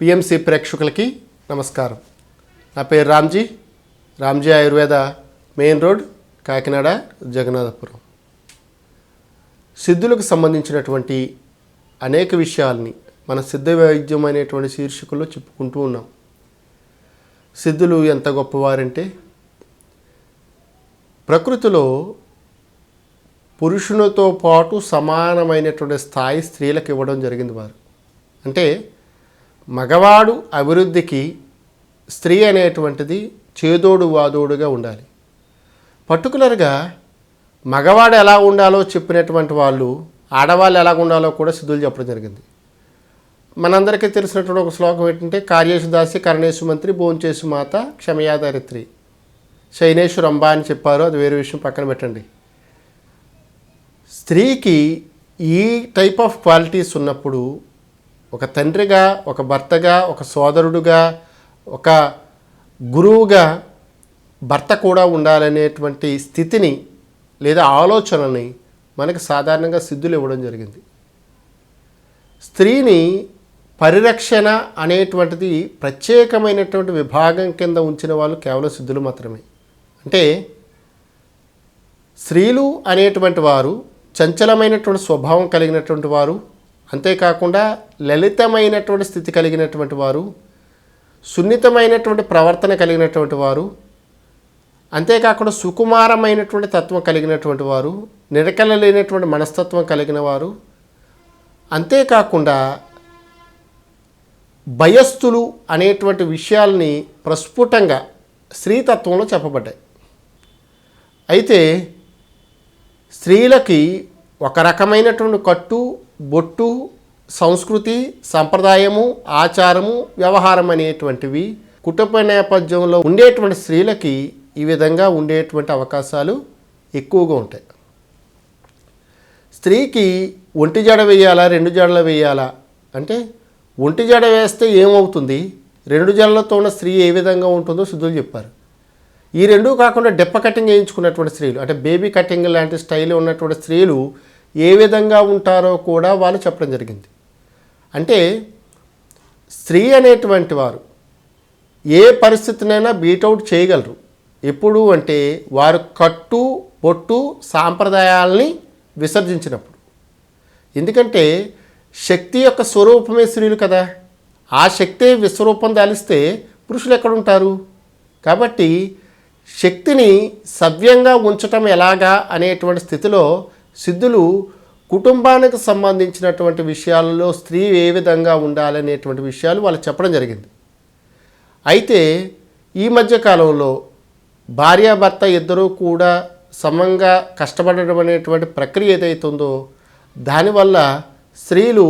PMC ప్రేక్షకులకి నమస్కారం. నా పేరు Ramji. Ramji Ayurveda main road Kakinada Jagannathapuram. సిద్ధులకు సంబంధించినటువంటి అనేక విషయాల్ని మన సిద్ధ వైద్యం అనేటువంటి శీర్షికల్లో చెప్పుకుంటూ ఉన్నాం. సిద్ధులు ఎంత గొప్పవారంటే ప్రకృతిలో పురుషునితో పాటు సమానమైనటువంటి స్థాయి స్త్రీలకు ఇవ్వడం జరిగింది వారు. అంటే మగవాడు అభివృద్ధికి స్త్రీ అనేటువంటిది చేదోడు వాదోడుగా ఉండాలి. పర్టికులర్గా మగవాడు ఎలా ఉండాలో చెప్పినటువంటి వాళ్ళు ఆడవాళ్ళు ఎలా ఉండాలో కూడా సిద్ధులు చెప్పడం జరిగింది. మనందరికీ తెలిసినటువంటి ఒక శ్లోకం ఏంటంటే కార్యేషు దాసి కరణేశు మంత్రి భోంచేసు మాత క్షమయాధరిత్రి శైనేశ్వరంబా అని చెప్పారు అది వేరే విషయం పక్కన పెట్టండి. స్త్రీకి ఈ టైప్ ఆఫ్ క్వాలిటీస్ ఉన్నప్పుడు ఒక తండ్రిగా ఒక భర్తగా ఒక సోదరుడుగా ఒక గురువుగా భర్త కూడా ఉండాలనేటువంటి స్థితిని లేదా ఆలోచనని మనకి సాధారణంగా సిద్ధులు ఇవ్వడం జరిగింది. స్త్రీని పరిరక్షణ అనేటువంటిది ప్రత్యేకమైనటువంటి విభాగం కింద ఉంచిన వాళ్ళు కేవలం సిద్ధులు మాత్రమే. అంటే స్త్రీలు అనేటువంటి వారు చంచలమైనటువంటి స్వభావం కలిగినటువంటి వారు అంతేకాకుండా లలితమైనటువంటి స్థితి కలిగినటువంటి వారు సున్నితమైనటువంటి ప్రవర్తన కలిగినటువంటి వారు అంతేకాకుండా సుకుమారమైనటువంటి తత్వం కలిగినటువంటి వారు నిరకల లేనటువంటి మనస్తత్వం కలిగిన వారు అంతేకాకుండా భయస్థులు అనేటువంటి విషయాల్ని ప్రస్ఫుటంగా స్త్రీతత్వంలో చెప్పబడ్డాయి. అయితే స్త్రీలకి ఒక రకమైనటువంటి కట్టు బొట్టు సంస్కృతి సంప్రదాయము ఆచారము వ్యవహారం అనేటువంటివి కుటుంబ నేపథ్యంలో ఉండేటువంటి స్త్రీలకి ఈ విధంగా ఉండేటువంటి అవకాశాలు ఎక్కువగా ఉంటాయి. స్త్రీకి ఒంటి జడ వేయాలా రెండు జడలు వేయాలా? అంటే ఒంటి జడ వేస్తే ఏమవుతుంది? రెండు జడలతో ఉన్న స్త్రీ ఏ విధంగా ఉంటుందో శుద్ధులు చెప్పారు. ఈ రెండూ కాకుండా డెప్ప కటింగ్ వేయించుకున్నటువంటి స్త్రీలు అంటే బేబీ కటింగ్ లాంటి స్టైల్ ఉన్నటువంటి స్త్రీలు ఏ విధంగా ఉంటారో కూడా వాళ్ళు చెప్పడం జరిగింది. అంటే స్త్రీ అనేటువంటి వారు ఏ పరిస్థితినైనా బీటౌట్ చేయగలరు. ఎప్పుడు అంటే వారు కట్టు పొట్టు సాంప్రదాయాల్ని విసర్జించినప్పుడు. ఎందుకంటే శక్తి యొక్క స్వరూపమే స్త్రీలు కదా. ఆ శక్తే విశ్వరూపం దాలిస్తే పురుషులు ఎక్కడుంటారు? కాబట్టి శక్తిని సవ్యంగా ఉంచటం ఎలాగా అనేటువంటి స్థితిలో సిద్ధులు కుటుంబానికి సంబంధించినటువంటి విషయాలలో స్త్రీ ఏ విధంగా ఉండాలనేటువంటి విషయాలు వాళ్ళు చెప్పడం జరిగింది. అయితే ఈ మధ్య కాలంలో భార్యాభర్త ఇద్దరూ కూడా సమంగా కష్టపడడం అనేటువంటి ప్రక్రియ ఏదైతుందో దానివల్ల స్త్రీలు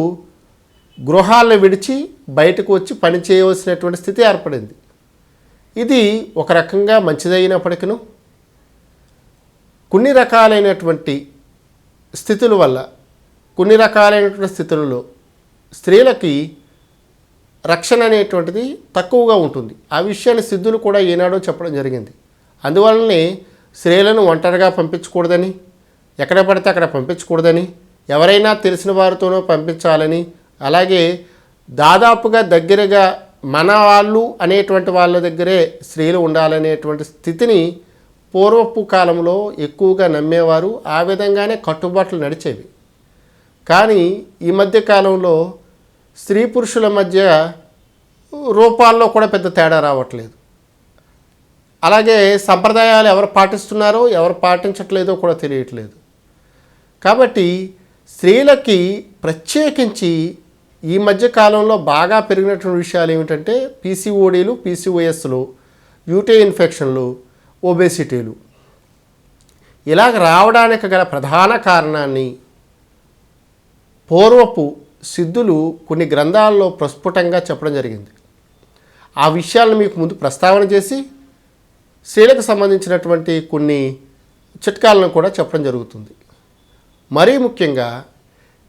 గృహాలను విడిచి బయటకు వచ్చి పని చేయవలసినటువంటి స్థితి ఏర్పడింది. ఇది ఒక రకంగా మంచిదైనప్పటికీ కొన్ని రకాలైనటువంటి స్థితుల వల్ల కొన్ని రకాలైనటువంటి స్థితులలో స్త్రీలకి రక్షణ అనేటువంటిది తక్కువగా ఉంటుంది. ఆ విషయాన్ని సిద్ధులు కూడా ఏనాడో చెప్పడం జరిగింది. అందువలనే స్త్రీలను ఒంటరిగా పంపించకూడదని ఎక్కడ పడితే అక్కడ పంపించకూడదని ఎవరైనా తెలిసిన వారితోనో పంపించాలని అలాగే దాదాపుగా దగ్గరగా మన వాళ్ళు అనేటువంటి వాళ్ళ దగ్గరే స్త్రీలు ఉండాలనేటువంటి స్థితిని పూర్వపు కాలంలో ఎక్కువగా నమ్మేవారు. ఆ విధంగానే కట్టుబాట్లు నడిచేవి. కానీ ఈ మధ్య కాలంలో స్త్రీ పురుషుల మధ్య రూపాల్లో కూడా పెద్ద తేడా రావట్లేదు. అలాగే సంప్రదాయాలు ఎవరు పాటిస్తున్నారో ఎవరు పాటించట్లేదో కూడా తెలియట్లేదు. కాబట్టి స్త్రీలకి ప్రత్యేకించి ఈ మధ్య కాలంలో బాగా పెరిగినటువంటి విషయాలు ఏమిటంటే పీసీఓడీలు పీసీఓఎస్లు యూటే ఇన్ఫెక్షన్లు ఒబేసిటీలు. ఇలాగ రావడానికి గల ప్రధాన కారణాన్ని పూర్వపు సిద్ధులు కొన్ని గ్రంథాల్లో ప్రస్ఫుటంగా చెప్పడం జరిగింది. ఆ విషయాలను మీకు ముందు ప్రస్తావన చేసి స్త్రీలకు సంబంధించినటువంటి కొన్ని చిట్కాలను కూడా చెప్పడం జరుగుతుంది. మరీ ముఖ్యంగా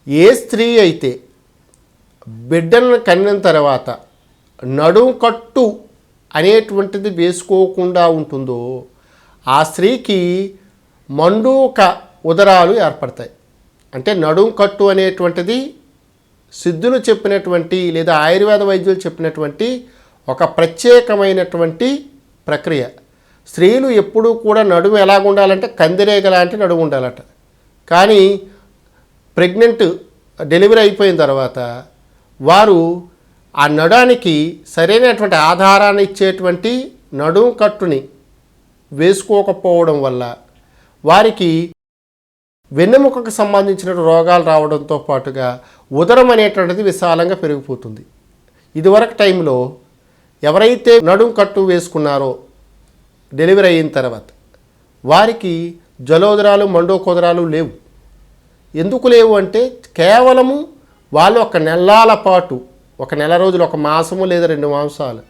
ఏ స్త్రీ అయితే బిడ్డలను కన్నిన తర్వాత నడుం కట్టు అనేటువంటిది వేసుకోకుండా ఉంటుందో ఆ స్త్రీకి మండూక ఉదరాలు ఏర్పడతాయి. అంటే నడుం కట్టు అనేటువంటిది సిద్ధులు చెప్పినటువంటి లేదా ఆయుర్వేద వైద్యులు చెప్పినటువంటి ఒక ప్రత్యేకమైనటువంటి ప్రక్రియ. స్త్రీలు ఎప్పుడూ కూడా నడుము ఎలాగ ఉండాలంటే కందిరేగ లాంటి నడుము ఉండాలట. కానీ ప్రెగ్నెంట్ డెలివరీ అయిపోయిన తర్వాత వారు ఆ నడానికి సరైనటువంటి ఆధారాన్ని ఇచ్చేటువంటి నడుం కట్టుని వేసుకోకపోవడం వల్ల వారికి వెన్నెముకకు సంబంధించిన రోగాలు రావడంతో పాటుగా ఉదరం అనేటువంటిది విశాలంగా పెరిగిపోతుంది. ఇదివరకు టైంలో ఎవరైతే నడుం కట్టు వేసుకున్నారో డెలివరీ అయిన తర్వాత వారికి జలోదరాలు మండోకోదరాలు లేవు. ఎందుకు లేవు అంటే కేవలము వాళ్ళు ఒక నెలల పాటు ఒక నెల రోజులు ఒక మాసము లేదా రెండు మాంసాలు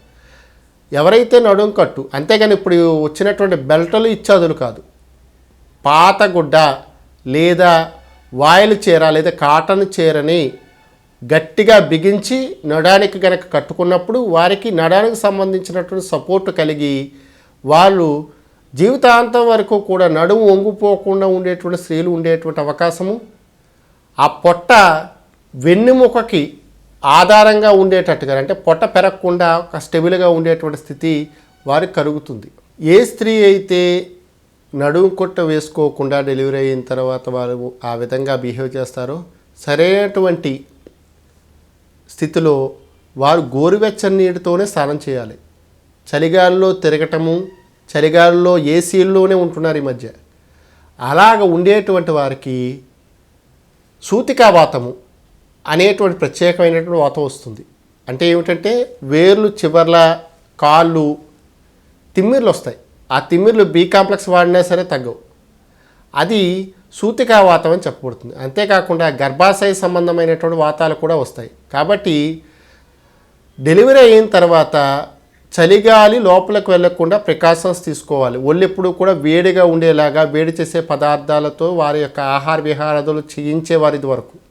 ఎవరైతే నడుం కట్టు అంతేగాని ఇప్పుడు వచ్చినటువంటి బెల్టలు ఇచ్చాదులు కాదు. పాత గుడ్డ లేదా వాయిలు చీర లేదా కాటన్ చీరని గట్టిగా బిగించి నడానికి కనుక కట్టుకున్నప్పుడు వారికి నడానికి సంబంధించినటువంటి సపోర్ట్ కలిగి వాళ్ళు జీవితాంతం వరకు కూడా నడుము వంగిపోకుండా ఉండేటువంటి స్త్రీలు ఉండేటువంటి అవకాశము. ఆ పొట్ట వెన్నుముకకి ఆధారంగా ఉండేటట్టుగా అంటే పొట్ట పెరగకుండా ఒక స్టెబుల్గా ఉండేటువంటి స్థితి వారికి కలుగుతుంది. ఏ స్త్రీ అయితే నడుము కొట్ట వేసుకోకుండా డెలివరీ అయిన తర్వాత వారు ఆ విధంగా బిహేవ్ చేస్తారో సరైనటువంటి స్థితిలో వారు గోరువెచ్చని నీటితోనే స్నానం చేయాలి. చలిగాలిలో తిరగటము చలిగాలిలో ఏసీల్లోనే ఉంటున్నారు ఈ మధ్య. అలాగ ఉండేటువంటి వారికి సూతికావాతము అనేటువంటి ప్రత్యేకమైనటువంటి వాతం వస్తుంది. అంటే ఏమిటంటే వేర్లు చివర్ల కాళ్ళు తిమ్మిర్లు వస్తాయి. ఆ తిమ్మిర్లు బి కాంప్లెక్స్ వాడినా సరే తగ్గవు. అది సూతికా వాతం అని చెప్పబడుతుంది. అంతేకాకుండా గర్భాశయ సంబంధమైనటువంటి వాతాలు కూడా వస్తాయి. కాబట్టి డెలివరీ అయిన తర్వాత చలిగాలి లోపలికి వెళ్ళకుండా ప్రికాషన్స్ తీసుకోవాలి. ఒళ్ళెప్పుడు కూడా వేడిగా ఉండేలాగా వేడి చేసే పదార్థాలతో వారి యొక్క ఆహార విహారాదులు చేయించే వారి వరకు.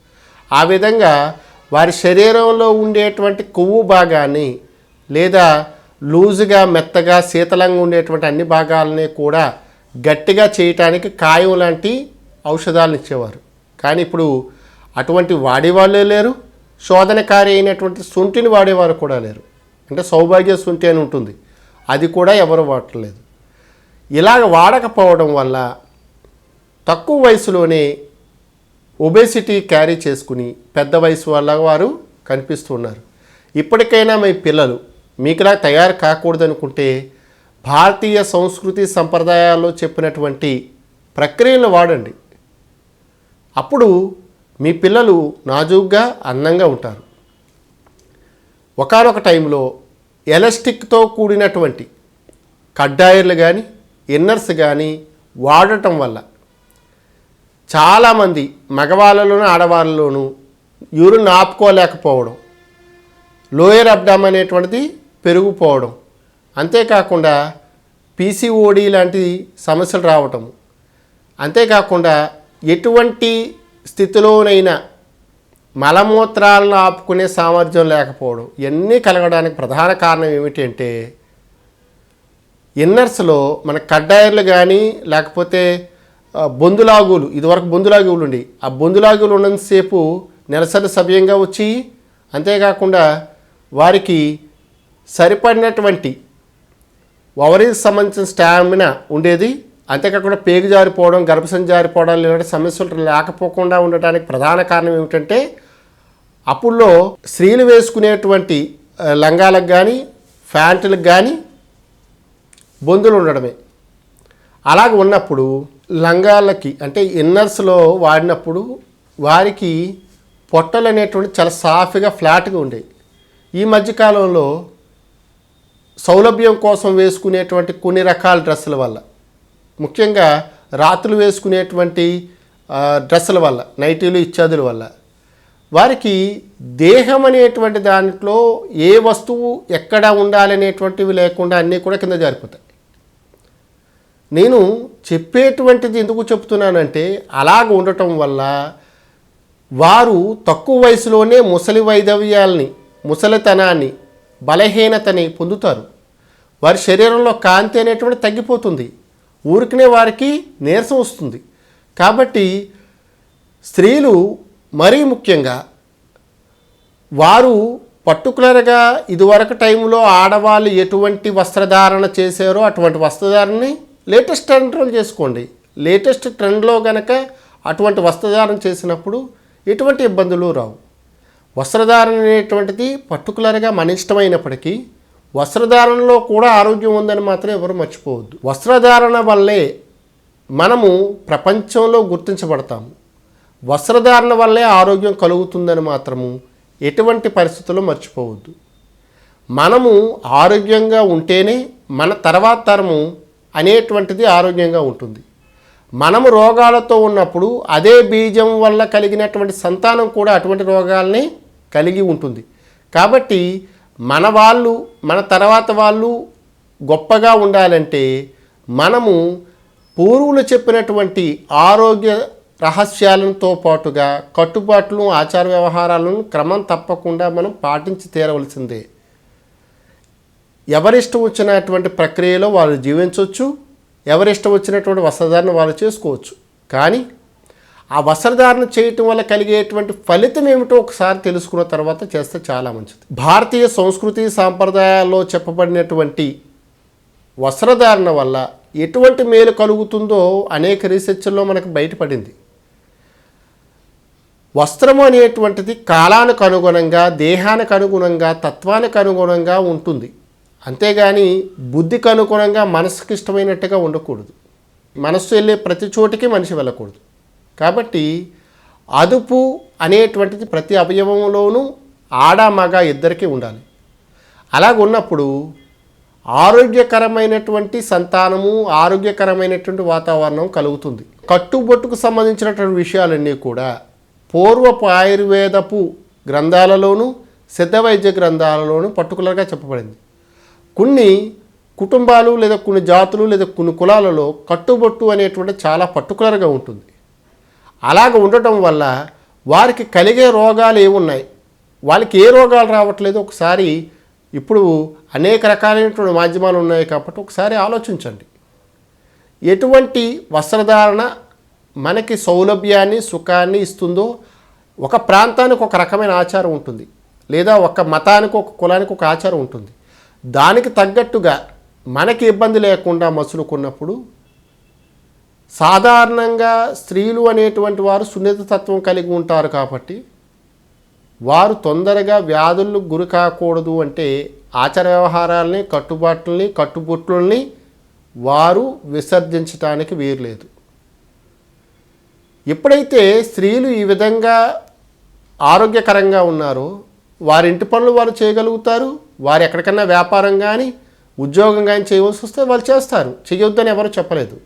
ఆ విధంగా వారి శరీరంలో ఉండేటువంటి కొవ్వు భాగాన్ని లేదా లూజుగా మెత్తగా శీతలంగా ఉండేటువంటి అన్ని భాగాలని కూడా గట్టిగా చేయటానికి కాయం లాంటి ఔషధాలను ఇచ్చేవారు. కానీ ఇప్పుడు అటువంటి వాడేవాళ్ళే లేరు. శోధనకారి అయినటువంటి శుంఠిని వాడేవారు కూడా లేరు. అంటే సౌభాగ్య శుంఠి అని ఉంటుంది. అది కూడా ఎవరు వాడలేదు ఇలాగ వాడకపోవడం వల్ల తక్కువ వయసులోనే ఒబేసిటీ క్యారీ చేసుకుని పెద్ద వయసు వల్ల వారు కనిపిస్తున్నారు ఇప్పటికైనా మీ పిల్లలు మీకులా తయారు కాకూడదనుకుంటే భారతీయ సంస్కృతి సంప్రదాయాల్లో చెప్పినటువంటి ప్రక్రియలు వాడండి. అప్పుడు మీ పిల్లలు నాజూగ్గా అందంగా ఉంటారు. ఒకనొక టైంలో ఎలాస్టిక్తో కూడినటువంటి కడ్డాయర్లు కానీ ఇన్నర్స్ కానీ వాడటం వల్ల చాలామంది మగవాళ్ళలోనూ ఆడవాళ్ళలోనూ యూరిన్ ఆపుకోలేకపోవడం లోయర్ అబ్డామ్ అనేటువంటిది పెరిగిపోవడం అంతేకాకుండా పీసీఓడి లాంటి సమస్యలు రావటం. అంతేకాకుండా ఎటువంటి స్థితిలోనైనా మలమూత్రాలను ఆపుకునే సామర్థ్యం లేకపోవడం ఇవన్నీ కలగడానికి ప్రధాన కారణం ఏమిటంటే ఇన్నర్స్లో మన కడ్డాయర్లు కానీ లేకపోతే బొందులాగులు ఇదివరకు బొందులాగులు ఉండి ఆ బొందులాగులు ఉన్నంతసేపు నెలసరి సవ్యంగా వచ్చి అంతేకాకుండా వారికి సరిపడినటువంటి ఓవరీకి సంబంధించిన స్టామినా ఉండేది అంతేకాకుండా పేగు జారిపోవడం గర్భసం జారిపోవడం ఇలాంటి సమస్యలు లేకపోకుండా ఉండటానికి ప్రధాన కారణం ఏమిటంటే అప్పుల్లో స్త్రీలు వేసుకునేటువంటి లంగాలకు కానీ ప్యాంటులకు కానీ బొందులు ఉండడమే. అలాగ ఉన్నప్పుడు లంగాలకి అంటే ఇన్నర్స్లో వాడినప్పుడు వారికి పొట్టలు అనేటువంటి చాలా సాఫీగా ఫ్లాట్గా ఉండేవి ఈ మధ్యకాలంలో సౌలభ్యం కోసం వేసుకునేటువంటి కొన్ని రకాల డ్రెస్సుల వల్ల ముఖ్యంగా రాత్రులు వేసుకునేటువంటి డ్రెస్సుల వల్ల నైటీలు ఇత్యాదుల వల్ల వారికి దేహం అనేటువంటి దాంట్లో ఏ వస్తువు ఎక్కడ ఉండాలనేటువంటివి లేకుండా అన్నీ కూడా కింద జారిపోతాయి. నేను చెప్పేటువంటిది ఎందుకు చెప్తున్నానంటే అలాగ ఉండటం వల్ల వారు తక్కువ వయసులోనే ముసలి వైదవ్యాల్ని ముసలితనాన్ని బలహీనతని పొందుతారు. వారి శరీరంలో కాంతి అనేటువంటి తగ్గిపోతుంది. ఊరికనే వారికి నీరసం వస్తుంది. కాబట్టి స్త్రీలు మరీ ముఖ్యంగా వారు పర్టికులర్గా ఇదివరకు టైంలో ఆడవాళ్ళు ఎటువంటి వస్త్రధారణ చేశారో అటువంటి వస్త్రధారణని లేటెస్ట్ ట్రెండ్లో చేసుకోండి. లేటెస్ట్ ట్రెండ్లో గనక అటువంటి వస్త్రధారణ చేసినప్పుడు ఎటువంటి ఇబ్బందులు రావు. వస్త్రధారణ అనేటువంటిది పర్టికులర్గా మన ఇష్టమైనప్పటికీ వస్త్రధారణలో కూడా ఆరోగ్యం ఉందని మాత్రం ఎవరు మర్చిపోవద్దు. వస్త్రధారణ వల్లే మనము ప్రపంచంలో గుర్తించబడతాము. వస్త్రధారణ వల్లే ఆరోగ్యం కలుగుతుందని మాత్రము ఎటువంటి పరిస్థితుల్లో మర్చిపోవద్దు. మనము ఆరోగ్యంగా ఉంటేనే మన తర్వాత తరము అనేటువంటిది ఆరోగ్యంగా ఉంటుంది. మనము రోగాలతో ఉన్నప్పుడు అదే బీజం వల్ల కలిగినటువంటి సంతానం కూడా అటువంటి రోగాల్ని కలిగి ఉంటుంది. కాబట్టి మన వాళ్ళు మన తర్వాత వాళ్ళు గొప్పగా ఉండాలంటే మనము పూర్వులు చెప్పినటువంటి ఆరోగ్య రహస్యాలతో పాటుగా కట్టుబాట్లు ఆచార వ్యవహారాలను క్రమం తప్పకుండా మనం పాటించి తీరవలసిందే. ఎవరిష్టం వచ్చినటువంటి ప్రక్రియలో వాళ్ళు జీవించవచ్చు ఎవరిష్టం వచ్చినటువంటి వస్త్రధారణ వాళ్ళు చేసుకోవచ్చు. కానీ ఆ వస్త్రధారణ చేయటం వల్ల కలిగేటువంటి ఫలితం ఏమిటో ఒకసారి తెలుసుకున్న తర్వాత చేస్తే చాలా మంచిది. భారతీయ సంస్కృతి సాంప్రదాయాల్లో చెప్పబడినటువంటి వస్త్రధారణ వల్ల ఎటువంటి మేలు కలుగుతుందో అనేక రీసెర్చ్ల్లో మనకు బయటపడింది. వస్త్రము అనేటువంటిది కాలానికి అనుగుణంగా దేహానికి అనుగుణంగా తత్వానికి అనుగుణంగా ఉంటుంది. అంతేగాని బుద్ధికి అనుగుణంగా మనసుకి ఇష్టమైనట్టుగా ఉండకూడదు. మనస్సు వెళ్ళే ప్రతి చోటికి మనిషి వెళ్ళకూడదు. కాబట్టి అదుపు అనేటువంటిది ప్రతి అవయవంలోనూ ఆడ మగ ఇద్దరికీ ఉండాలి. అలాగ ఉన్నప్పుడు ఆరోగ్యకరమైనటువంటి సంతానము ఆరోగ్యకరమైనటువంటి వాతావరణం కలుగుతుంది. కట్టుబొట్టుకు సంబంధించినటువంటి విషయాలన్నీ కూడా పూర్వపు ఆయుర్వేదపు గ్రంథాలలోనూ సిద్ధ వైద్య గ్రంథాలలోనూ పర్టికులర్గా చెప్పబడింది. కొన్ని కుటుంబాలు లేదా కొన్ని జాతులు లేదా కొన్ని కులాలలో కట్టుబొట్టు అనేటువంటి చాలా పర్టికులర్గా ఉంటుంది. అలాగ ఉండటం వల్ల వారికి కలిగే రోగాలు ఏమున్నాయి వాళ్ళకి ఏ రోగాలు రావట్లేదు ఒకసారి ఇప్పుడు అనేక రకాలైనటువంటి మాధ్యమాలు ఉన్నాయి కాబట్టి ఒకసారి ఆలోచించండి. ఎటువంటి వస్త్రధారణ మనకి సౌలభ్యాన్ని సుఖాన్ని ఇస్తుందో ఒక ప్రాంతానికి ఒక రకమైన ఆచారం ఉంటుంది. లేదా ఒక మతానికి ఒక కులానికి ఒక ఆచారం ఉంటుంది. దానికి తగ్గట్టుగా మనకి ఇబ్బంది లేకుండా మసులుకున్నప్పుడు సాధారణంగా స్త్రీలు అనేటువంటి వారు సున్నిత తత్వం కలిగి ఉంటారు కాబట్టి వారు తొందరగా వ్యాధులకు గురి కాకూడదు అంటే ఆచార వ్యవహారాలని కట్టుబాట్లని కట్టుబొట్లని వారు విసర్జించడానికి వీరలేదు ఎప్పుడైతే స్త్రీలు ఈ విధంగా ఆరోగ్యకరంగా ఉన్నారో వారి ఇంటి పనులు వారు చేయగలుగుతారు వారు ఎక్కడికన్నా వ్యాపారం కానీ ఉద్యోగం కానీ చేయవలసి వస్తే వాళ్ళు చేస్తారు. చేయొద్దని ఎవరు చెప్పలేదు.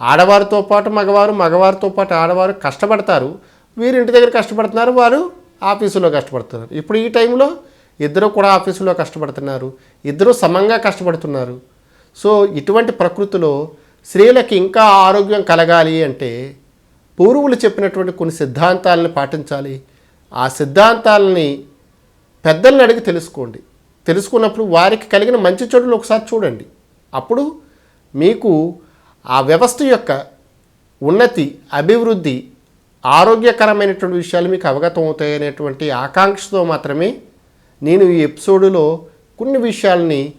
ఆడవారితో పాటు మగవారు మగవారితో పాటు ఆడవారు కష్టపడతారు. వీరు ఇంటి దగ్గర కష్టపడుతున్నారు వారు ఆఫీసులో కష్టపడుతున్నారు. ఇప్పుడు ఈ టైంలో ఇద్దరు కూడా ఆఫీసులో కష్టపడుతున్నారు. ఇద్దరు సమంగా కష్టపడుతున్నారు. సో ఇటువంటి ప్రకృతిలో స్త్రీలకు ఇంకా ఆరోగ్యం కలగాలి అంటే పూర్వులు చెప్పినటువంటి కొన్ని సిద్ధాంతాలను పాటించాలి. ఆ సిద్ధాంతాలని పెద్దల్ని అడిగి తెలుసుకోండి. తెలుసుకున్నప్పుడు వారికి కలిగిన మంచి చెడులు ఒకసారి చూడండి. అప్పుడు మీకు ఆ వ్యవస్థ యొక్క ఉన్నతి అభివృద్ధి ఆరోగ్యకరమైనటువంటి విషయాలు మీకు అవగతం అవుతాయనేటువంటి ఆకాంక్షతో మాత్రమే నేను ఈ ఎపిసోడులో కొన్ని విషయాల్ని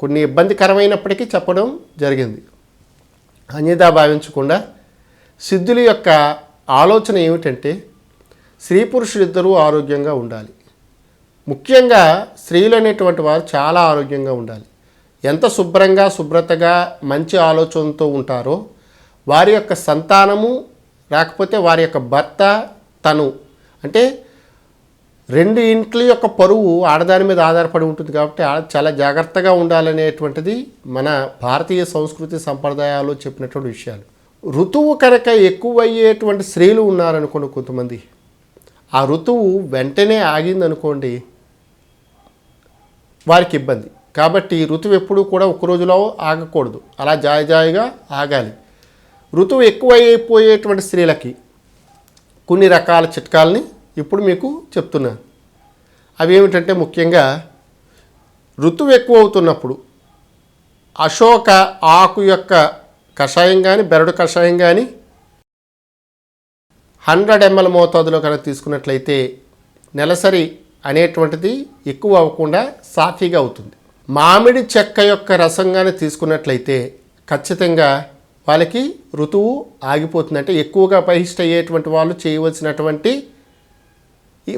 కొన్ని ఇబ్బందికరమైనప్పటికీ చెప్పడం జరిగింది. అన్యదా భావించకుండా సిద్ధుల యొక్క ఆలోచన ఏమిటంటే స్త్రీ పురుషులిద్దరూ ఆరోగ్యంగా ఉండాలి. ముఖ్యంగా స్త్రీలు అనేటువంటి వారు చాలా ఆరోగ్యంగా ఉండాలి. ఎంత శుభ్రంగా శుభ్రతగా మంచి ఆలోచనతో ఉంటారో వారి యొక్క సంతానము లేకపోతే వారి యొక్క భర్త తను అంటే రెండు ఇంట్ల యొక్క పరువు ఆడదాని మీద ఆధారపడి ఉంటుంది కాబట్టి చాలా జాగ్రత్తగా ఉండాలనేటువంటిది మన భారతీయ సంస్కృతి సంప్రదాయాల్లో చెప్పినటువంటి విషయాలు. ఋతువు కనుక ఎక్కువయ్యేటువంటి స్త్రీలు ఉన్నారనుకోండి కొంతమంది. ఆ ఋతువు వెంటనే ఆగిందనుకోండి వారికి ఇబ్బంది. కాబట్టి ఋతువు ఎప్పుడూ కూడా ఒక రోజులో ఆగకూడదు. అలా జాయి జాయిగా ఆగాలి. ఋతువు ఎక్కువైపోయేటువంటి స్త్రీలకి కొన్ని రకాల చిట్కాలని ఇప్పుడు మీకు చెప్తున్నాను. అవి ఏమిటంటే ముఖ్యంగా ఋతువు ఎక్కువ అవుతున్నప్పుడు అశోక ఆకు యొక్క కషాయం కానీ బెరడు కషాయం కానీ హండ్రెడ్ ఎంఎల్ మోతాదులో కనుక తీసుకున్నట్లయితే నెలసరి అనేటువంటిది ఎక్కువ అవ్వకుండా సాఫీగా అవుతుంది. మామిడి చెక్క యొక్క రసంగానే తీసుకున్నట్లయితే ఖచ్చితంగా వాళ్ళకి ఋతువు ఆగిపోతుంది. అంటే ఎక్కువగా బహిష్ట అయ్యేటువంటి వాళ్ళు చేయవలసినటువంటి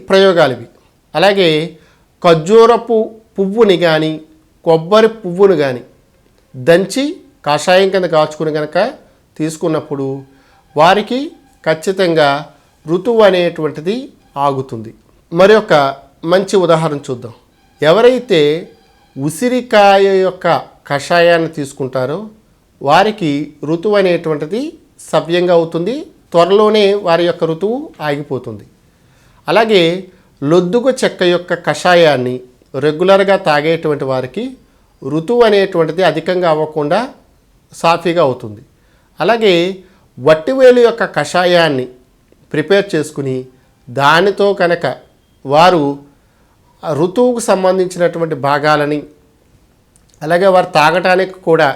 ప్రయోగాలు ఇవి. అలాగే ఖర్జూరపు పువ్వుని కానీ కొబ్బరి పువ్వును కానీ దంచి కషాయం కింద కాచుకుని కనుక తీసుకున్నప్పుడు వారికి ఖచ్చితంగా ఋతువు అనేటువంటిది ఆగుతుంది. మరి ఒక మంచి ఉదాహరణ చూద్దాం. ఎవరైతే ఉసిరికాయ యొక్క కషాయాన్ని తీసుకుంటారో వారికి ఋతువు అనేటువంటిది సవ్యంగా అవుతుంది త్వరలోనే వారి యొక్క ఋతువు ఆగిపోతుంది. అలాగే లొద్దుగు చెక్క యొక్క కషాయాన్ని రెగ్యులర్గా తాగేటువంటి వారికి ఋతువు అనేటువంటిది అధికంగా అవ్వకుండా సాఫీగా అవుతుంది. అలాగే వట్టివేలు యొక్క కషాయాన్ని ప్రిపేర్ చేసుకుని దానితో కనుక వారు ఋతువుకు సంబంధించినటువంటి భాగాలని అలాగే వారు తాగటానికి కూడా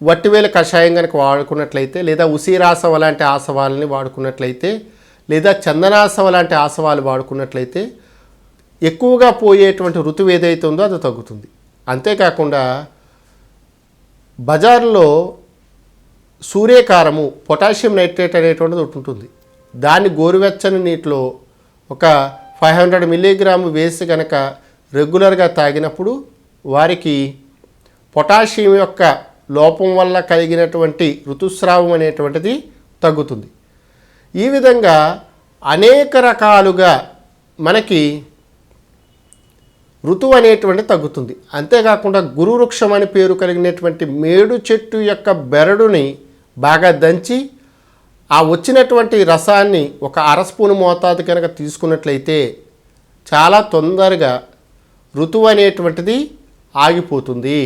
వట్టివేల కషాయం కనుక వాడుకున్నట్లయితే లేదా ఉసిరాసవ లాంటి ఆసవాలని వాడుకున్నట్లయితే లేదా చందనాసవ లాంటి ఆసవాలు వాడుకున్నట్లయితే ఎక్కువగా పోయేటువంటి ఋతువు ఏదైతే ఉందో అది తగ్గుతుంది. అంతేకాకుండా బజార్లో సూర్యకారము పొటాషియం నైట్రేట్ అనేటువంటిది ఒకటి ఉంటుంది. దాన్ని గోరువెచ్చని నీటిలో ఒక ఫైవ్ హండ్రెడ్ మిల్లీగ్రామ్ వేసి కనుక రెగ్యులర్గా తాగినప్పుడు వారికి పొటాషియం యొక్క లోపం వల్ల కలిగినటువంటి ఋతుస్రావం అనేటువంటిది తగ్గుతుంది. ఈ విధంగా అనేక రకాలుగా మనకి ఋతువు అనేటువంటి తగ్గుతుంది. అంతేకాకుండా గురువృక్షం అని పేరు కలిగినటువంటి మేడు చెట్టు యొక్క బెరడుని బాగా దంచి ఆ వచ్చినటువంటి రసాన్ని ఒక అర స్పూన్ మోతాదు కనుక తీసుకున్నట్లయితే చాలా తొందరగా ఋతువు అనేటువంటిది ఆగిపోతుంది.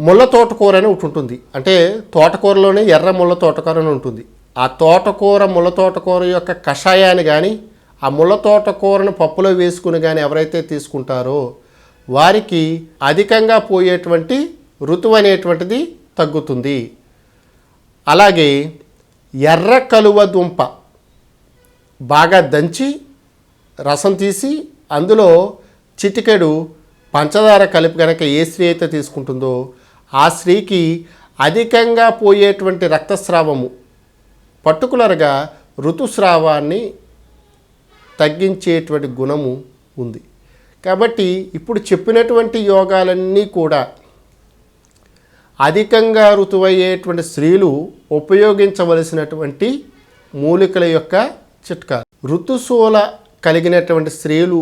ముళ్ళ తోటకూర అని ఒకటి ఉంటుంది. అంటే తోటకూరలోనే ఎర్ర ముళ్ళ తోటకూర అని ఉంటుంది. ఆ తోటకూర ముళ్ళ తోటకూర యొక్క కషాయాన్ని కానీ ఆ ముళ్ళ తోటకూరను పప్పులో వేసుకుని కానీ ఎవరైతే తీసుకుంటారో వారికి అధికంగా పోయేటువంటి ఋతువు అనేటువంటిది తగ్గుతుంది. అలాగే ఎర్ర కలువ దుంప బాగా దంచి రసం తీసి అందులో చిటికెడు పంచదార కలిపి కనుక ఏ స్త్రీ అయితే తీసుకుంటుందో ఆ స్త్రీకి అధికంగా పోయేటువంటి రక్తస్రావము పర్టికులర్గా ఋతుస్రావాన్ని తగ్గించేటువంటి గుణము ఉంది. కాబట్టి ఇప్పుడు చెప్పినటువంటి యోగాలన్నీ కూడా అధికంగా ఋతువయ్యేటువంటి స్త్రీలు ఉపయోగించవలసినటువంటి మూలికల యొక్క చిట్కా ఋతుశూల కలిగినటువంటి స్త్రీలు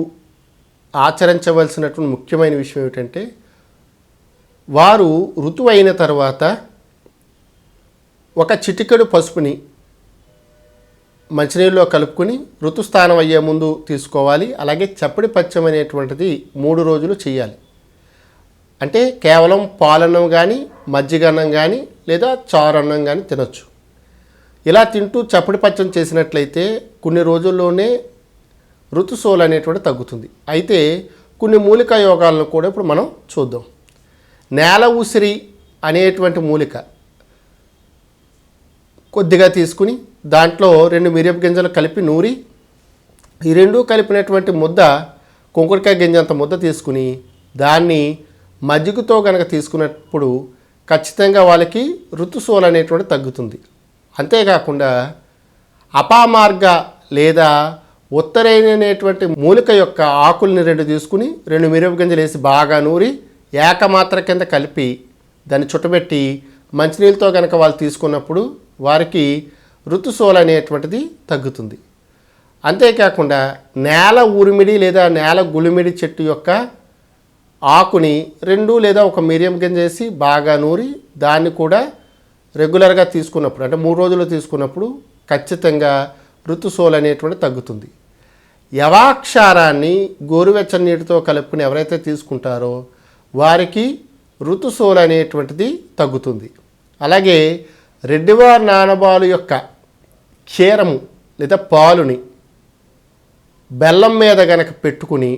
ఆచరించవలసినటువంటి ముఖ్యమైన విషయం ఏమిటంటే వారు ఋతువైన అయిన తర్వాత ఒక చిటికెడు పసుపుని మంచినీళ్ళలో కలుపుకొని ఋతుస్థానం అయ్యే ముందు తీసుకోవాలి. అలాగే చప్పడి పచ్చం అనేటువంటిది మూడు రోజులు చేయాలి. అంటే కేవలం పాలన్నం కానీ మజ్జిగన్నం కానీ లేదా చారన్నం కానీ తినొచ్చు. ఇలా తింటూ చప్పడి పచ్చం చేసినట్లయితే కొన్ని రోజుల్లోనే ఋతుసోలు అనేటువంటి తగ్గుతుంది. అయితే కొన్ని మూలిక యోగాలను కూడా ఇప్పుడు మనం చూద్దాం. నేల ఉసిరి అనేటువంటి మూలిక కొద్దిగా తీసుకుని దాంట్లో రెండు మిరియపు గింజలు కలిపి నూరి ఈ రెండు కలిపినటువంటి ముద్ద కుంకుడికాయ గింజంత ముద్ద తీసుకుని దాన్ని మజ్జిగతో కనుక తీసుకున్నప్పుడు ఖచ్చితంగా వాళ్ళకి ఋతుసోలు అనేటువంటి తగ్గుతుంది. అంతేకాకుండా అపామార్గ లేదా ఉత్తరైన అనేటువంటి మూలిక యొక్క ఆకుల్ని రెండు తీసుకుని రెండు మిరప గింజలు వేసి బాగా నూరి ఏకమాత్ర కింద కలిపి దాన్ని చుట్టబెట్టి మంచినీళ్ళతో కనుక వాళ్ళు తీసుకున్నప్పుడు వారికి ఋతుసోలు అనేటువంటిది తగ్గుతుంది. అంతేకాకుండా నేల ఉరిమిడి లేదా నేల గులిమిడి చెట్టు యొక్క ఆకుని రెండు లేదా ఒక మిరియం గింజ వేసి బాగా నూరి దాన్ని కూడా రెగ్యులర్గా తీసుకున్నప్పుడు అంటే మూడు రోజులు తీసుకున్నప్పుడు ఖచ్చితంగా ఋతుసోలు అనేటువంటి తగ్గుతుంది. యవాక్షారాన్ని గోరువెచ్చని నీటితో కలుపుకుని ఎవరైతే తీసుకుంటారో వారికి ఋతుసోలు అనేటువంటిది తగ్గుతుంది. అలాగే రెడ్డివార్ నానబాలు యొక్క క్షీరము లేదా పాలుని బెల్లం మీద గనక పెట్టుకుని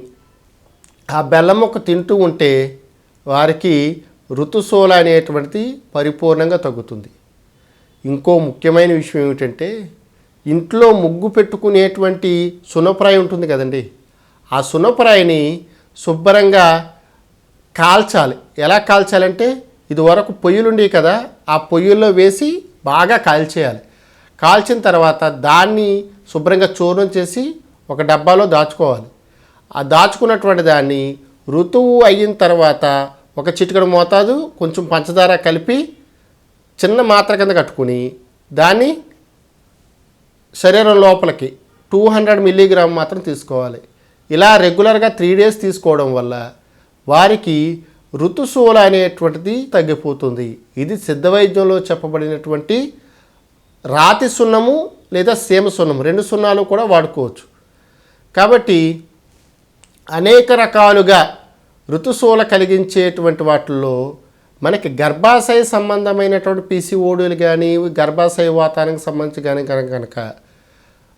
ఆ బెల్లం మొక్క తింటూ ఉంటే వారికి ఋతుసోల అనేటువంటిది పరిపూర్ణంగా తగ్గుతుంది. ఇంకో ముఖ్యమైన విషయం ఏమిటంటే ఇంట్లో ముగ్గు పెట్టుకునేటువంటి సునపరాయి ఉంటుంది కదండి. ఆ సునపరాయిని శుభ్రంగా కాల్చాలి. ఎలా కాల్చాలంటే ఇదివరకు పొయ్యిలుండేవి పొయ్యిలు ఉండేవి కదా ఆ పొయ్యిల్లో వేసి బాగా కాల్చేయాలి. కాల్చిన తర్వాత దాన్ని శుభ్రంగా చూర్ణం చేసి ఒక డబ్బాలో దాచుకోవాలి. ఆ దాచుకున్నటువంటి దాన్ని ఋతువు అయిన తర్వాత ఒక చిటికడు మోతాదు కొంచెం పంచదార కలిపి చిన్న మాత్ర కింద కట్టుకుని దాన్ని శరీరం లోపలికి టూ హండ్రెడ్ మిల్లీగ్రామ్ మాత్రం తీసుకోవాలి. ఇలా రెగ్యులర్గా త్రీ డేస్ తీసుకోవడం వల్ల వారికి ఋతుశూల అనేటువంటిది తగ్గిపోతుంది. ఇది సిద్ధ వైద్యంలో చెప్పబడినటువంటి రాతి సున్నము లేదా సీమ సున్నము రెండు సున్నాలు కూడా వాడుకోవచ్చు. కాబట్టి అనేక రకాలుగా ఋతుశూల కలిగించేటువంటి వాటిల్లో మనకి గర్భాశయ సంబంధమైనటువంటి పీసీఓడీలు కానీ గర్భాశయ వాతానికి సంబంధించి కానీ కనుక కనుక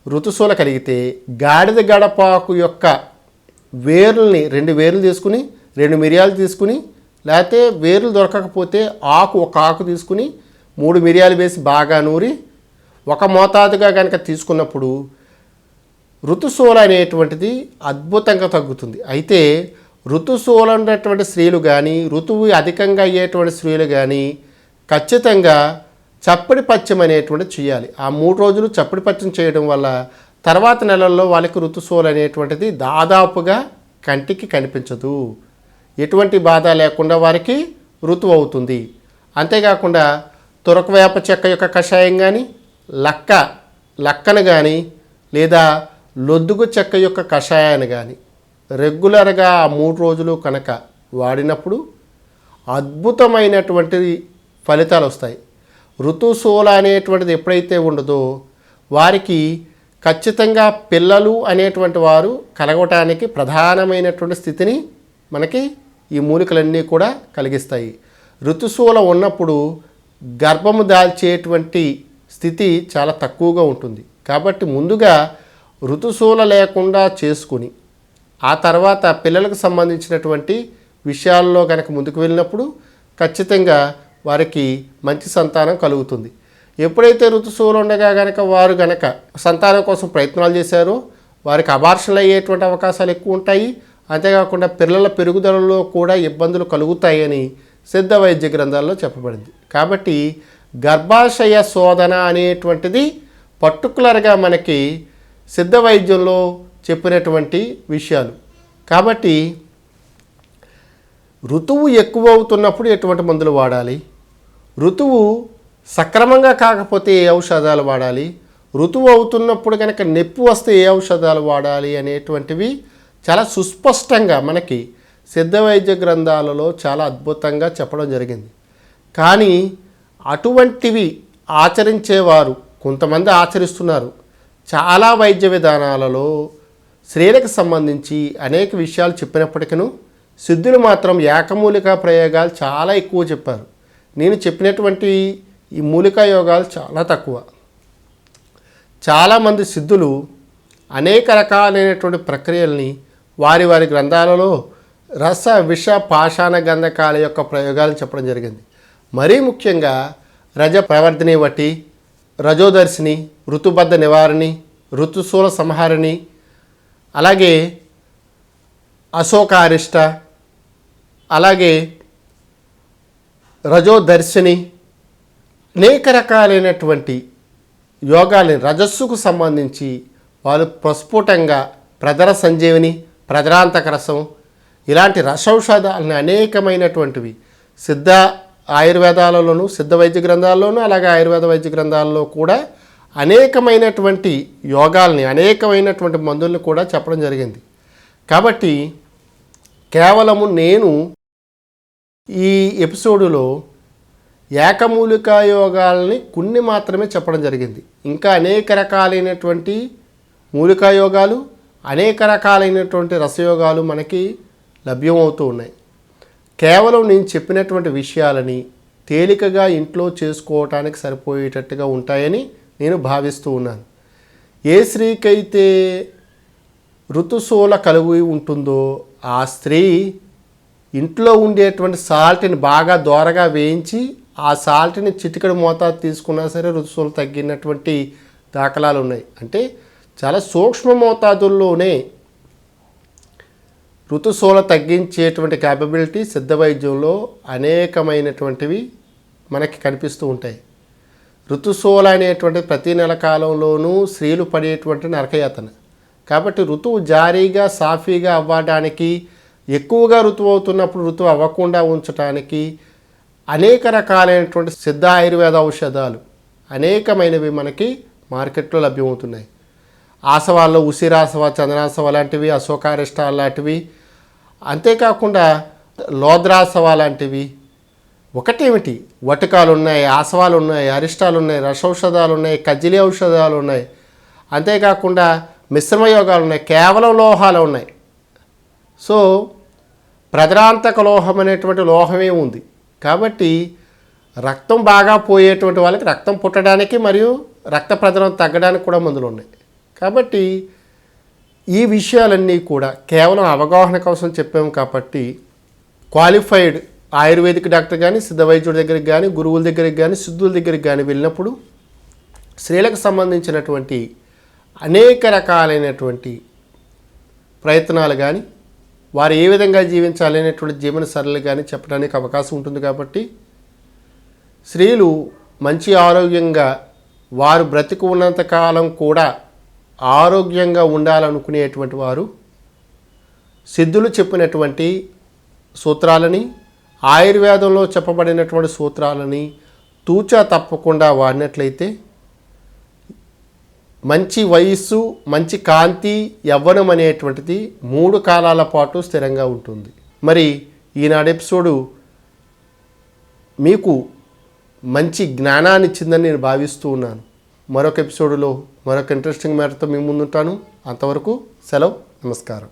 ఋతుశూల కలిగితే గాడిద గడపాకు యొక్క వేర్లని రెండు వేర్లు తీసుకుని రెండు మిరియాలు తీసుకుని లేకపోతే వేర్లు దొరకకపోతే ఆకు ఒక ఆకు తీసుకుని మూడు మిరియాలు వేసి బాగా నూరి ఒక మోతాదుగా కనుక తీసుకున్నప్పుడు ఋతుశూల అనేటువంటిది అద్భుతంగా తగ్గుతుంది. అయితే ఋతుశూల ఉన్నటువంటి స్త్రీలు కానీ ఋతువు అధికంగా అయ్యేటువంటి స్త్రీలు కానీ ఖచ్చితంగా చప్పడి పచ్చం అనేటువంటిది చేయాలి. ఆ మూడు రోజులు చప్పడి పచ్చం చేయడం వల్ల తర్వాత నెలల్లో వాళ్ళకి ఋతుశూల అనేటువంటిది దాదాపుగా కంటికి కనిపించదు. ఎటువంటి బాధ లేకుండా వారికి ఋతువు అవుతుంది. అంతేకాకుండా తురక వేప చెక్క యొక్క కషాయం కానీ లక్క లక్కను కానీ లేదా లొద్దుగు చెక్క యొక్క కషాయాన్ని కానీ రెగ్యులర్గా ఆ మూడు రోజులు కనుక వాడినప్పుడు అద్భుతమైనటువంటి ఫలితాలు వస్తాయి. ఋతుశూల అనేటువంటిది ఎప్పుడైతే ఉండదో వారికి ఖచ్చితంగా పిల్లలు అనేటువంటి వారు కలగటానికి ప్రధానమైనటువంటి స్థితిని మనకి ఈ మూలికలన్నీ కూడా కలిగిస్తాయి. ఋతుశూల ఉన్నప్పుడు గర్భము దాల్చేటువంటి స్థితి చాలా తక్కువగా ఉంటుంది. కాబట్టి ముందుగా ఋతుశూల లేకుండా చేసుకుని ఆ తర్వాత పిల్లలకు సంబంధించినటువంటి విషయాల్లో కనుక ముందుకు వెళ్ళినప్పుడు ఖచ్చితంగా వారికి మంచి సంతానం కలుగుతుంది. ఎప్పుడైతే ఋతుశూలు ఉండగా కనుక వారు గనక సంతానం కోసం ప్రయత్నాలు చేశారో వారికి అబార్షన్లు అయ్యేటువంటి అవకాశాలు ఎక్కువ ఉంటాయి. అంతేకాకుండా పిల్లల పెరుగుదలలో కూడా ఇబ్బందులు కలుగుతాయని సిద్ధ వైద్య గ్రంథాల్లో చెప్పబడింది. కాబట్టి గర్భాశయ శోధన అనేటువంటిది పర్టికులర్గా మనకి సిద్ధ వైద్యంలో చెప్పినటువంటి విషయాలు. కాబట్టి ఋతువు ఎక్కువ అవుతున్నప్పుడు ఎటువంటి మందులు వాడాలి? ఋతువు సక్రమంగా కాకపోతే ఏ ఔషధాలు వాడాలి? ఋతువు అవుతున్నప్పుడు కనుక నొప్పి వస్తే ఏ ఔషధాలు వాడాలి అనేటువంటివి చాలా సుస్పష్టంగా మనకి సిద్ధ వైద్య గ్రంథాలలో చాలా అద్భుతంగా చెప్పడం జరిగింది. కానీ అటువంటివి ఆచరించేవారు కొంతమంది ఆచరిస్తున్నారు. చాలా వైద్య విధానాలలో స్త్రీలకు సంబంధించి అనేక విషయాలు చెప్పినప్పటికీ సిద్ధులు మాత్రం ఏకమూలిక ప్రయోగాలు చాలా ఎక్కువ చెప్పారు. నేను చెప్పినటువంటి ఈ మూలికా యోగాలు చాలా తక్కువ. చాలామంది సిద్ధులు అనేక రకాలైనటువంటి ప్రక్రియల్ని వారి వారి గ్రంథాలలో రస విష పాషాణ గంధకాల యొక్క ప్రయోగాలు చెప్పడం జరిగింది. మరీ ముఖ్యంగా రజ ప్రవర్ధని వట్టి రజోదర్శిని ఋతుబద్ధ నివారణి ఋతుశూల సంహారిణి అలాగే అశోకారిష్ట అలాగే రజోదర్శిని అనేక రకాలైనటువంటి యోగాలని రజస్సుకు సంబంధించి వాళ్ళు ప్రస్ఫుటంగా ప్రదర సంజీవిని ప్రదరాంతక రసం ఇలాంటి రసౌషధాలని అనేకమైనటువంటివి సిద్ధ ఆయుర్వేదాలలోనూ సిద్ధ వైద్య గ్రంథాల్లోనూ అలాగే ఆయుర్వేద వైద్య గ్రంథాల్లో కూడా అనేకమైనటువంటి యోగాల్ని అనేకమైనటువంటి మందుల్ని కూడా చెప్పడం జరిగింది. కాబట్టి కేవలము నేను ఈ ఎపిసోడులో ఏకమూలికా యోగాల్ని కొన్ని మాత్రమే చెప్పడం జరిగింది. ఇంకా అనేక రకాలైనటువంటి మూలికా యోగాలు అనేక రకాలైనటువంటి రసయోగాలు మనకి లభ్యమవుతూ ఉన్నాయి. కేవలం నేను చెప్పినటువంటి విషయాలని తేలికగా ఇంట్లో చేసుకోవటానికి సరిపోయేటట్టుగా ఉంటాయని నేను భావిస్తూ ఉన్నాను. ఏ స్త్రీకైతే ఋతుశూల కలిగి ఉంటుందో ఆ స్త్రీ ఇంట్లో ఉండేటువంటి సాల్ట్ని బాగా దోరగా వేయించి ఆ సాల్ట్ని చిటికడి మోతాదు తీసుకున్నా సరే ఋతుశూలు తగ్గినటువంటి దాఖలాలు ఉన్నాయి. అంటే చాలా సూక్ష్మ మోతాదుల్లోనే ఋతుశూల తగ్గించేటువంటి క్యాపబిలిటీ సిద్ధ వైద్యంలో అనేకమైనటువంటివి మనకి కనిపిస్తూ ఉంటాయి. ఋతుశూల అనేటువంటి ప్రతి నెల కాలంలోనూ స్త్రీలు పడేటువంటి నరకయాతన. కాబట్టి ఋతువు జారీగా సాఫీగా అవ్వడానికి ఎక్కువగా ఋతువు అవుతున్నప్పుడు ఋతువు అవ్వకుండా ఉంచడానికి అనేక రకాలైనటువంటి సిద్ధ ఆయుర్వేద ఔషధాలు అనేకమైనవి మనకి మార్కెట్లో లభ్యమవుతున్నాయి. ఆసవాల్లో ఉసిరాసవ చందనాసవ లాంటివి అశోకారిష్టాలు లాంటివి అంతేకాకుండా లోద్రాసవ లాంటివి. ఒకటేమిటి? వటకాలు ఉన్నాయి ఆసవాలు ఉన్నాయి అరిష్టాలు ఉన్నాయి రసౌషధాలు ఉన్నాయి కజ్జిలి ఔషధాలు ఉన్నాయి అంతేకాకుండా మిశ్రమ యోగాలు ఉన్నాయి కేవలం లోహాలు ఉన్నాయి సో ప్రజరాంతక లోహం అనేటువంటి లోహమే ఉంది. కాబట్టి రక్తం బాగా పోయేటువంటి వాళ్ళకి రక్తం పుట్టడానికి మరియు రక్త ప్రజరం తగ్గడానికి కూడా మందులు ఉన్నాయి కాబట్టి ఈ విషయాలన్నీ కూడా కేవలం అవగాహన కోసం చెప్పాము కాబట్టి క్వాలిఫైడ్ ఆయుర్వేదిక్ డాక్టర్ కానీ సిద్ధ వైద్యుడి దగ్గరికి కానీ గురువుల దగ్గరికి కానీ సిద్ధుల దగ్గరికి కానీ వెళ్ళినప్పుడు స్త్రీలకు సంబంధించినటువంటి అనేక రకాలైనటువంటి ప్రయత్నాలు కానీ వారు ఏ విధంగా జీవించాలి అనేటువంటి జీవన సరళి కానీ చెప్పడానికి అవకాశం ఉంటుంది కాబట్టి స్త్రీలు మంచి ఆరోగ్యంగా వారు బ్రతికి ఉన్నంత కాలం కూడా ఆరోగ్యంగా ఉండాలనుకునేటువంటి వారు సిద్ధులు చెప్పినటువంటి సూత్రాలని ఆయుర్వేదంలో చెప్పబడినటువంటి సూత్రాలని తూచా తప్పకుండా వాడినట్లయితే మంచి వయస్సు మంచి కాంతి యవ్వనం అనేటువంటిది మూడు కాలాల పాటు స్థిరంగా ఉంటుంది. మరి ఈనాడు ఎపిసోడు మీకు మంచి జ్ఞానాన్ని ఇచ్చిందని నేను భావిస్తూ ఉన్నాను. మరొక ఎపిసోడ్లో మరొక ఇంట్రెస్టింగ్ మ్యాటర్తో మీ ముందుంటాను. అంతవరకు సెలవు నమస్కారం.